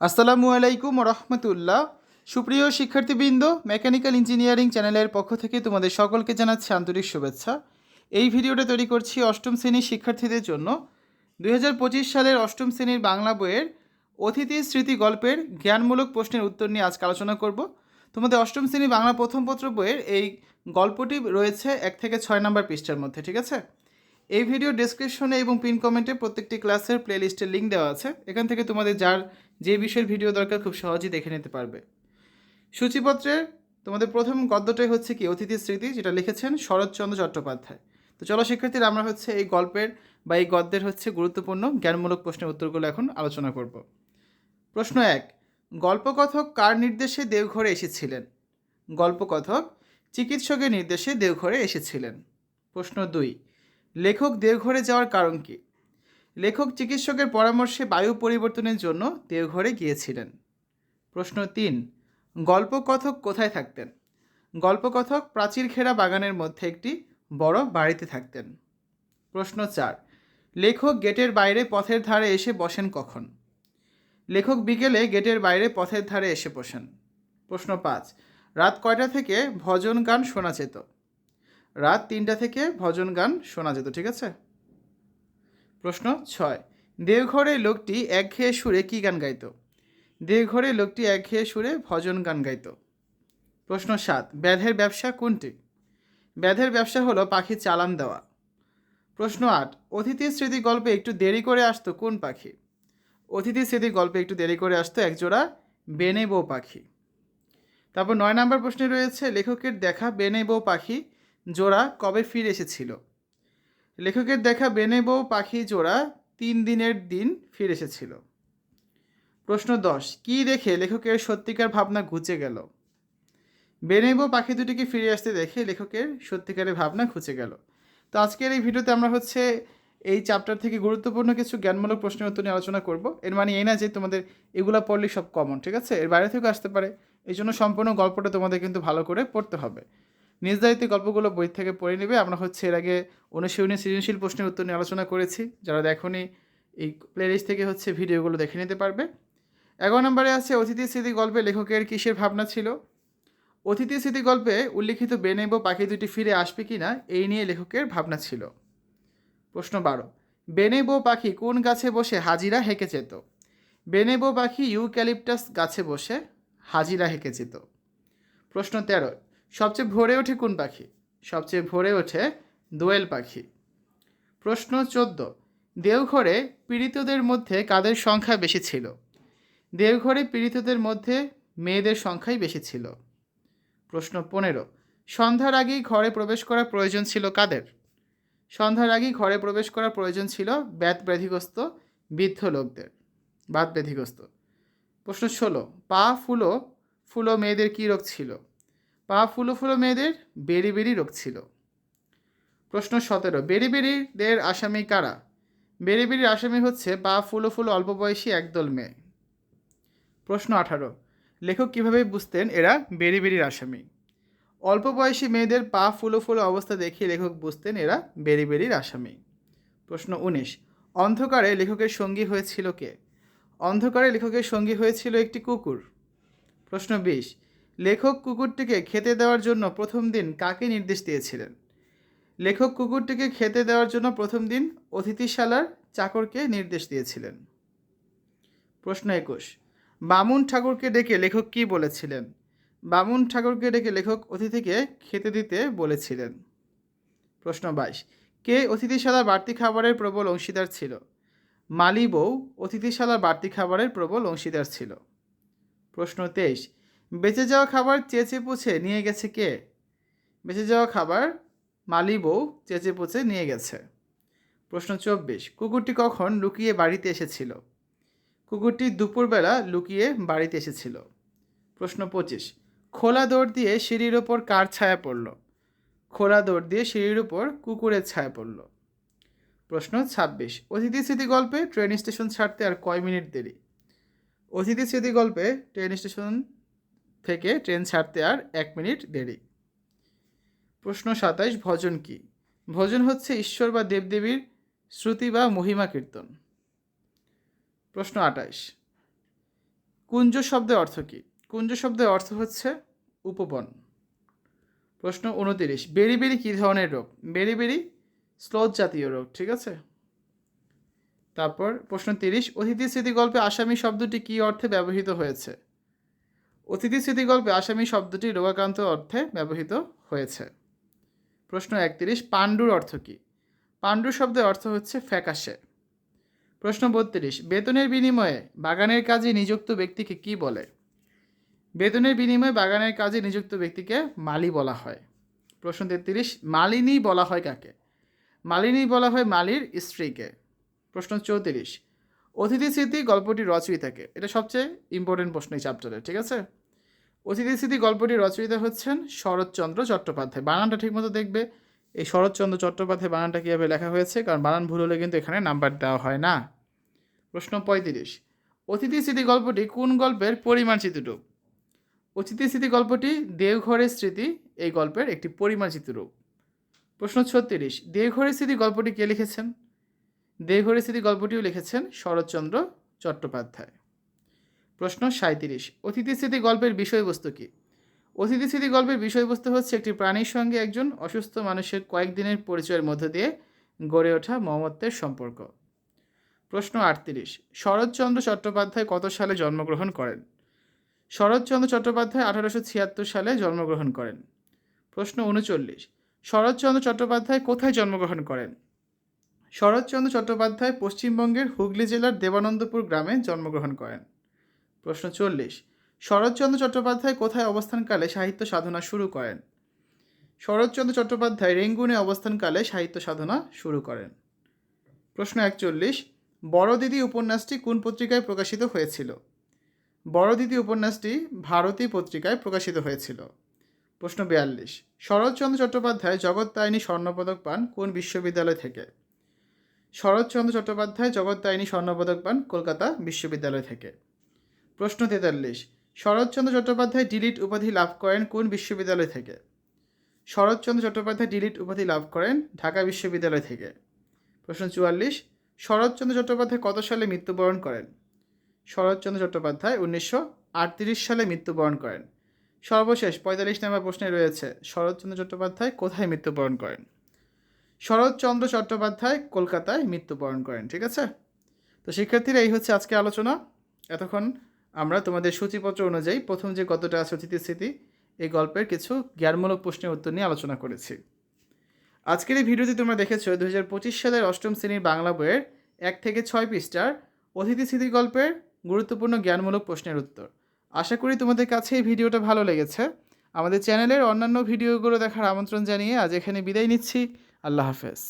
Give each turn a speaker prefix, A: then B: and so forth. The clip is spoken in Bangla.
A: আসসালামু আলাইকুম রহমতুল্লাহ সুপ্রিয় শিক্ষার্থীবৃন্দ, মেকানিক্যাল ইঞ্জিনিয়ারিং চ্যানেলের পক্ষ থেকে তোমাদের সকলকে জানাচ্ছি আন্তরিক শুভেচ্ছা। এই ভিডিওটা তৈরি করছি অষ্টম শ্রেণির শিক্ষার্থীদের জন্য। দুই হাজার পঁচিশ সালের অষ্টম শ্রেণির বাংলা বইয়ের অতিথি স্মৃতি গল্পের জ্ঞানমূলক প্রশ্নের উত্তর নিয়ে আজকে আলোচনা করব। তোমাদের অষ্টম শ্রেণি বাংলা প্রথম পত্র বইয়ের এই গল্পটি রয়েছে এক থেকে ছয় নম্বর পৃষ্ঠার মধ্যে, ঠিক আছে? এই ভিডিও ডেসক্রিপশনে এবং পিন কমেন্টে প্রত্যেকটি ক্লাসের প্লেলিস্টের লিঙ্ক দেওয়া আছে। এখান থেকে তোমাদের যার যে বিষয়ের ভিডিও দরকার খুব সহজেই দেখে নিতে পারবে। সূচিপত্রের তোমাদের প্রথম গদ্যটাই হচ্ছে কি? অতিথি স্মৃতি, যেটা লিখেছেন শরৎচন্দ্র চট্টোপাধ্যায়। তো চলো শিক্ষার্থীরা, আমরা হচ্ছে এই গল্পের বা এই গদ্যের হচ্ছে গুরুত্বপূর্ণ, জ্ঞানমূলক প্রশ্নের উত্তরগুলো এখন আলোচনা করব। প্রশ্ন এক, গল্পকথক কার নির্দেশে দেওঘরে এসেছিলেন? গল্পকথক চিকিৎসকের নির্দেশে দেওঘরে এসেছিলেন। প্রশ্ন দুই, লেখক দেওঘরে যাওয়ার কারণ কি? লেখক চিকিৎসকের পরামর্শে বায়ু পরিবর্তনের জন্য দেওঘরে গিয়েছিলেন। প্রশ্ন তিন, গল্পকথক কোথায় থাকতেন? গল্পকথক প্রাচীর ঘেরা বাগানের মধ্যে একটি বড় বাড়িতে থাকতেন। প্রশ্ন চার, লেখক গেটের বাইরে পথের ধারে এসে বসেন কখন? লেখক বিকেলে গেটের বাইরে পথের ধারে এসে বসেন। প্রশ্ন পাঁচ, রাত কয়টা থেকে ভজন গান শোনা যেত? রাত তিনটা থেকে ভজন গান শোনা যেত, ঠিক আছে? প্রশ্ন ছয়। দেওঘরে লোকটি একঘেয়ে সুরে কী গান গাইত? দেওঘরে লোকটি একঘেয়ে সুরে ভজন গান গাইত। প্রশ্ন সাত, ব্যাধের ব্যবসা কোনটি? ব্যাধের ব্যবসা হলো পাখি চালান দেওয়া। প্রশ্ন আট অতিথি স্মৃতি গল্পে একটু দেরি করে আসতো কোন পাখি? অতিথি স্মৃতি গল্পে একটু দেরি করে আসতো একজোড়া বেনে বউ পাখি। তারপর নয় নম্বর প্রশ্নে রয়েছে, লেখকের দেখা বেনে বউ পাখি জোড়া কবে ফিরে এসেছিল? লেখকের দেখা বেনে বউ পাখি জোড়া তিন দিনের দিন ফিরে এসেছিল। প্রশ্ন দশ, কী দেখে লেখকের সত্যিকার ভাবনা ঘুচে গেল? বেনেবো পাখি দুটিকে ফিরে আসতে দেখে লেখকের সত্যিকারের ভাবনা ঘুচে গেল। তো আজকের এই ভিডিওতে আমরা হচ্ছে এই চ্যাপ্টার থেকে গুরুত্বপূর্ণ কিছু জ্ঞানমূলক প্রশ্নের উত্তর নিয়ে আলোচনা করব। এর মানে এই না যে তোমাদের এগুলো পড়লে সব কমন ঠিক আছে? এর বাইরে থেকেও আসতে পারে। এই জন্য সম্পূর্ণ গল্পটা তোমাদের কিন্তু ভালো করে পড়তে হবে। দায়িত্বে গল্পগুলো বই থেকে পড়ে নেবে। আমরা হচ্ছে এর আগে অনুশীলনী, সৃজনশীল প্রশ্নের উত্তর নিয়ে আলোচনা করেছি। যারা দেখনি, এই প্লেলিস্ট থেকে হচ্ছে ভিডিওগুলো দেখে নিতে পারবে। এগারো নম্বরে আছে অতিথি স্মৃতি গল্পে লেখকের কিসের ভাবনা ছিল? অতিথি স্মৃতি গল্পে উল্লিখিত বেনেব পাখি দুটি ফিরে আসবে কি না এই নিয়ে লেখকের ভাবনা ছিল। প্রশ্ন বারো বেনেবো পাখি কোন গাছে বসে হাজিরা হেঁকে যেত? বেনেবো পাখি ইউক্যালিপটাস গাছে বসে হাজিরা হেঁকে যেত। প্রশ্ন তেরো সবচেয়ে ভোরে ওঠে কোন পাখি? সবচেয়ে ভোরে ওঠে দোয়েল পাখি। প্রশ্ন চোদ্দ। দেওঘরে পীড়িতদের মধ্যে কাদের সংখ্যা বেশি ছিল? দেওঘরে পীড়িতদের মধ্যে মেয়েদের সংখ্যাই বেশি ছিল। প্রশ্ন পনেরো। সন্ধ্যার আগেই ঘরে প্রবেশ করা প্রয়োজন ছিল কাদের? সন্ধ্যার আগেই ঘরে প্রবেশ করার প্রয়োজন ছিল ব্যাত ব্যাধিগ্রস্ত, বৃদ্ধ লোকদের, বাত ব্যাধিগ্রস্ত। প্রশ্ন ষোলো। পা, ফুলো ফুলো মেয়েদের কী রোগ ছিল? পা ফুলো ফুলো মেয়েদের, বেরি বেরি রোগ ছিল। প্রশ্ন সতেরো, বেরি বেরিদের আসামি কারা? বেরি বেরির আসামি হচ্ছে পা ফুলো ফুলো অল্প বয়সী একদল মেয়ে। প্রশ্ন আঠারো, লেখক কীভাবে বুঝতেন এরা বেরি বেরির আসামি? অল্প বয়সী মেয়েদের পা ফুলো ফুলো অবস্থা দেখে লেখক বুঝতেন এরা বেরি বেরির আসামি। প্রশ্ন উনিশ, অন্ধকারে লেখকের সঙ্গী হয়েছিল কে? অন্ধকারে লেখকের সঙ্গী হয়েছিল একটি কুকুর। প্রশ্ন বিশ লেখক কুকুরটিকে খেতে দেওয়ার জন্য প্রথম দিন কাকে নির্দেশ দিয়েছিলেন? লেখক কুকুরটিকে খেতে দেওয়ার জন্য প্রথম দিন অতিথিশালার চাকরকে নির্দেশ দিয়েছিলেন। প্রশ্ন একুশ। বামুন ঠাকুরকে ডেকে লেখক কী বলেছিলেন? বামুন ঠাকুরকে ডেকে লেখক অতিথিকে খেতে দিতে বলেছিলেন। প্রশ্ন বাইশ। কে অতিথিশালার বাড়তি খাবারের প্রবল অংশীদার ছিল? মালি বউ অতিথিশালার বাড়তি খাবারের প্রবল অংশীদার ছিল। প্রশ্ন তেইশ। বেঁচে যাওয়া খাবার চেঁচে পুছে নিয়ে গেছে কে? বেঁচে যাওয়া খাবার মালি বউ চেঁচে পুছে নিয়ে গেছে। প্রশ্ন চব্বিশ, কুকুরটি কখন লুকিয়ে বাড়িতে এসেছিল? কুকুরটি দুপুরবেলা লুকিয়ে বাড়িতে এসেছিল। প্রশ্ন পঁচিশ, খোলা দৌড় দিয়ে সিঁড়ির ওপর কার ছায়া পড়ল? খোলা দৌড় দিয়ে সিঁড়ির ওপর কুকুরের ছায়া পড়ল। প্রশ্ন ছাব্বিশ, অতিথি স্মৃতি গল্পে ট্রেন স্টেশন ছাড়তে আর কয় মিনিট দেরি? অতিথি স্মৃতি গল্পে ট্রেন স্টেশন থেকে ট্রেন ছাড়তে আর এক মিনিট দেরি। প্রশ্ন সাতাইশ, ভজন কি? ভজন হচ্ছে ঈশ্বর বা দেবদেবীর শ্রুতি বা মহিমা কীর্তন। প্রশ্ন আঠাইশ কুঞ্জ শব্দের অর্থ কী? কুঞ্জ শব্দের অর্থ হচ্ছে উপবন। প্রশ্ন উনতিরিশ, বেরি বেরি কী ধরনের রোগ? বেরি বেরি স্লোথ জাতীয় রোগ, ঠিক আছে? তারপর প্রশ্ন তিরিশ, অতিথি স্মৃতিগল্পে আসামি শব্দটি কী অর্থে ব্যবহৃত হয়েছে? অতিথি স্মৃতিগল্পে আসামি শব্দটি রোগাক্রান্ত অর্থে ব্যবহৃত হয়েছে। প্রশ্ন একত্রিশ, পাণ্ডুর অর্থ কী? পাণ্ডু শব্দের অর্থ হচ্ছে ফ্যাকাশে। প্রশ্ন বত্রিশ, বেতনের বিনিময়ে বাগানের কাজে নিযুক্ত ব্যক্তিকে কি বলে? বেতনের বিনিময়ে বাগানের কাজে নিযুক্ত ব্যক্তিকে মালি বলা হয়। প্রশ্ন তেত্রিশ, মালিনী বলা হয় কাকে? মালিনী বলা হয় মালির স্ত্রীকে। প্রশ্ন চৌত্রিশ অতিথি স্মৃতি গল্পটি রচয়িতাকে এটা সবচেয়ে ইম্পর্টেন্ট প্রশ্ন এই চ্যাপ্টারে ঠিক আছে? অতিথি স্মৃতি গল্পটি রচয়িতা হচ্ছেন শরৎচন্দ্র চট্টোপাধ্যায়। বানানটা ঠিকমতো দেখবে। এই শরৎচন্দ্র চট্টোপাধ্যায় বানানটা কীভাবে লেখা হয়েছে? কারণ বানান ভুল হলে কিন্তু এখানে নাম্বার দেওয়া হয় না। প্রশ্ন পঁয়ত্রিশ। অতিথি স্মৃতি গল্পটি কোন গল্পের পরিমার্জিত রূপ অতিথি স্মৃতি গল্পটি দেওঘরের স্মৃতি এই গল্পের একটি পরিমার্জিত রূপ প্রশ্ন ছত্রিশ। দেওঘরের স্মৃতি গল্পটি কে লিখেছেন? দেওঘরের স্মৃতি গল্পটিও লিখেছেন শরৎচন্দ্র চট্টোপাধ্যায়। প্রশ্ন সাঁত্রিশ অতিথি স্মৃতি গল্পের বিষয়বস্তু কী? অতিথি স্মৃতি গল্পের বিষয়বস্তু হচ্ছে একটি প্রাণীর সঙ্গে একজন অসুস্থ মানুষের কয়েকদিনের পরিচয়ের মধ্য দিয়ে গড়ে ওঠা মমত্বের সম্পর্ক। প্রশ্ন আটত্রিশ, শরৎচন্দ্র চট্টোপাধ্যায় কত সালে জন্মগ্রহণ করেন? শরৎচন্দ্র চট্টোপাধ্যায় আঠারোশো ছিয়াত্তর সালে জন্মগ্রহণ করেন। প্রশ্ন উনচল্লিশ, শরৎচন্দ্র চট্টোপাধ্যায় কোথায় জন্মগ্রহণ করেন? শরৎচন্দ্র চট্টোপাধ্যায় পশ্চিমবঙ্গের হুগলি জেলার দেবানন্দপুর গ্রামে জন্মগ্রহণ করেন। প্রশ্ন চল্লিশ, শরৎচন্দ্র চট্টোপাধ্যায় কোথায় অবস্থানকালে সাহিত্য সাধনা শুরু করেন? শরৎচন্দ্র চট্টোপাধ্যায় রেঙ্গুনে অবস্থানকালে সাহিত্য সাধনা শুরু করেন। প্রশ্ন একচল্লিশ বড় দিদি উপন্যাসটি কোন পত্রিকায় প্রকাশিত হয়েছিল? বড় দিদি উপন্যাসটি ভারতী পত্রিকায় প্রকাশিত হয়েছিল। প্রশ্ন বিয়াল্লিশ, শরৎচন্দ্র চট্টোপাধ্যায় জগত্তায়নী স্বর্ণপদক পান কোন বিশ্ববিদ্যালয় থেকে? শরৎচন্দ্র চট্টোপাধ্যায় জগত্তায়নী স্বর্ণপদক পান কলকাতা বিশ্ববিদ্যালয় থেকে। প্রশ্ন তেতাল্লিশ, শরৎচন্দ্র চট্টোপাধ্যায় ডিলিট উপাধি লাভ করেন কোন বিশ্ববিদ্যালয় থেকে? শরৎচন্দ্র চট্টোপাধ্যায় ডিলিট উপাধি লাভ করেন ঢাকা বিশ্ববিদ্যালয় থেকে। প্রশ্ন চুয়াল্লিশ, শরৎচন্দ্র চট্টোপাধ্যায় কত সালে মৃত্যুবরণ করেন? শরৎচন্দ্র চট্টোপাধ্যায় উনিশশো আটত্রিশ সালে মৃত্যুবরণ করেন। সর্বশেষ পঁয়তাল্লিশ নম্বর প্রশ্নে রয়েছে, শরৎচন্দ্র চট্টোপাধ্যায় কোথায় মৃত্যুবরণ করেন? শরৎচন্দ্র চট্টোপাধ্যায় কলকাতায় মৃত্যুবরণ করেন, ঠিক আছে? তো শিক্ষার্থীরা, এই হচ্ছে আজকে আলোচনা। এতক্ষণ আমরা তোমাদের সূচিপত্র অনুযায়ী প্রথম যে কতটা আছে অতিথি স্মৃতি, এই গল্পের কিছু জ্ঞানমূলক প্রশ্নের উত্তর নিয়ে আলোচনা করেছি। আজকের এই ভিডিওতে তোমরা দেখেছ দু হাজার পঁচিশ সালের অষ্টম শ্রেণির বাংলা বইয়ের এক থেকে ছয় পৃষ্ঠার অতিথি স্মৃতি গল্পের গুরুত্বপূর্ণ জ্ঞানমূলক প্রশ্নের উত্তর। আশা করি তোমাদের কাছে এই ভিডিওটা ভালো লেগেছে। আমাদের চ্যানেলের অন্যান্য ভিডিওগুলো দেখার আমন্ত্রণ জানিয়ে আজ এখানে বিদায় নিচ্ছি। আল্লাহ হাফেজ।